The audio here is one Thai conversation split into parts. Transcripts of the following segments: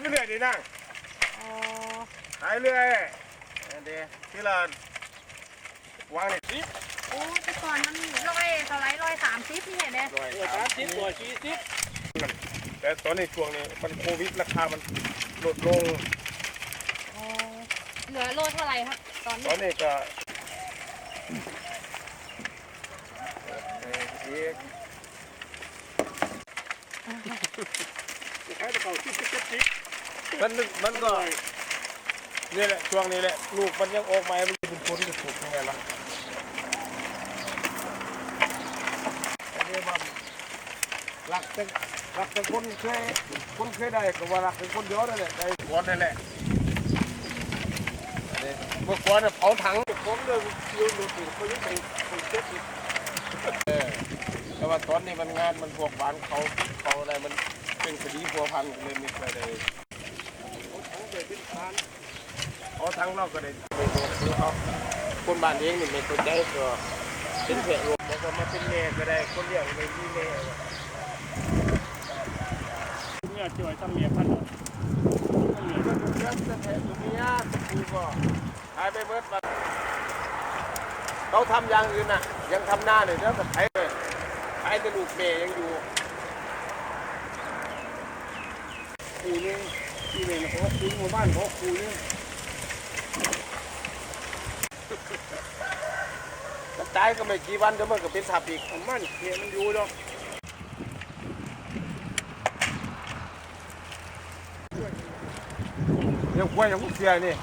ไปเรื่อยดีนั่งอ๋อขายเรื่อยเดี๋ยวที่เราวางนี่สิบโอ้แต่ก่อนมันร้อยเท่าไหรร้อยสามสิบนี่เห็นไหมร้อยตัวสาสามมสิบตัวสี่สิบแต่ตอนนี้ช่วงนี้มันโควิดราคามันลดลงอ๋อเหลือโลเท่าไหร่ครับตอนตนี้อนนี้ก็เอ่ออีกขายตะเก่าสิบสิบเจ็ดสิบ มันมันก็นี่แหละช่วงนี้แหละลูกมันยังออกมามันเป็นคนที่ถูกยังไงล่ะอันนี้ว่ารักแต่รักแต่คนเคยคนเคยได้ก็ว่ารักแต่คนเดียวนั่นแหละได้ก่อนนั่นแหละอันนี้เมื่อก่อนน่ะเผาถังผมเลยยืนดูสิเขายังไปไปเช็ดอีกเออแต่ว่าตอนนี้มันงานมันพวกบ้านเขาเขาอะไรมันเป็นคดีพัวพันเลยไม่เคยได้ ของเด็กเป็นทานเอาทั้งเราก็ได้ไปดูคือเอาคนบ้านเองนี่ไม่เข้าใจก็เป็นแผลรวมแล้วก็มาเป็นแม่ก็ได้คนเลี้ยงไม่มีแม่เนี่ยจ่อยทำเมียพันธุ์เลี้ยงก็เลี้ยงแต่แผลอยู่เมียกูก็หายไปเบิดวันเขาทำอย่างอื่นน่ะ ยังทำหน้าเลยแล้วก็ไถเลยไถแต่ลูกแม่ยังอยู่คูนึง ที่เนี่ยเขาคูหมู่บ้านเขาคูนึงมันตายก็ไม่กี่วันเดี๋ยวมันก็เป็นทับอีกของมันเนี่ยมันอยู่ดอกเดี๋ยวควายอย่างพวกเสียนี่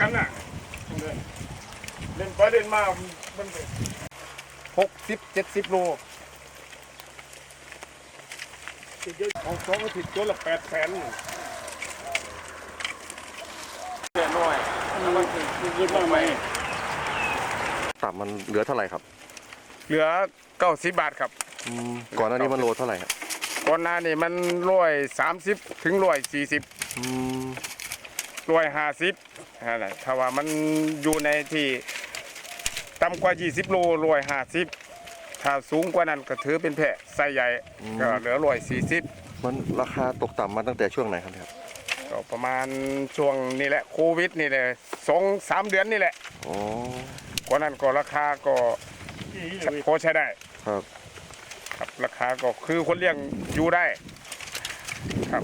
กันน่ะ เล่นไปเล่นมา มันหกสิบเจ็ดสิบโลติดเยอะของสองอาทิตย์ตัวละแปดแสนเสียน้อยมันคือเยอะมากไหมตับมันเหลือเท่าไหร่ครับ เหลือเก้าสิบบาทครับอืมก่อนหน้านี้มันโลเท่าไหร่ครับ ก่อนหน้านี่มันร้อยสามสิบถึงร้อยสี่สิบอืมร้อยห้าสิบอะไรถ้าว่ามันอยู่ในที่ ต่ำกว่ายี่สิบโลร้อยห้าสิบถ้าสูงกว่านั้นก็ถือเป็นแพะไซส์ใหญ่ก็เหลือร้อยสี่สิบมันราคาตกต่ำมาตั้งแต่ช่วงไหนครับเนี่ยก็ประมาณช่วงนี้แหละโควิดนี่แหละสองสามเดือนนี่แหละอ๋อก่อนนั้นก็ราคาก็ที่เลยพอใช้ได้ครับ ครับราคาก็คือคนเลี้ยงอยู่ได้ ครับ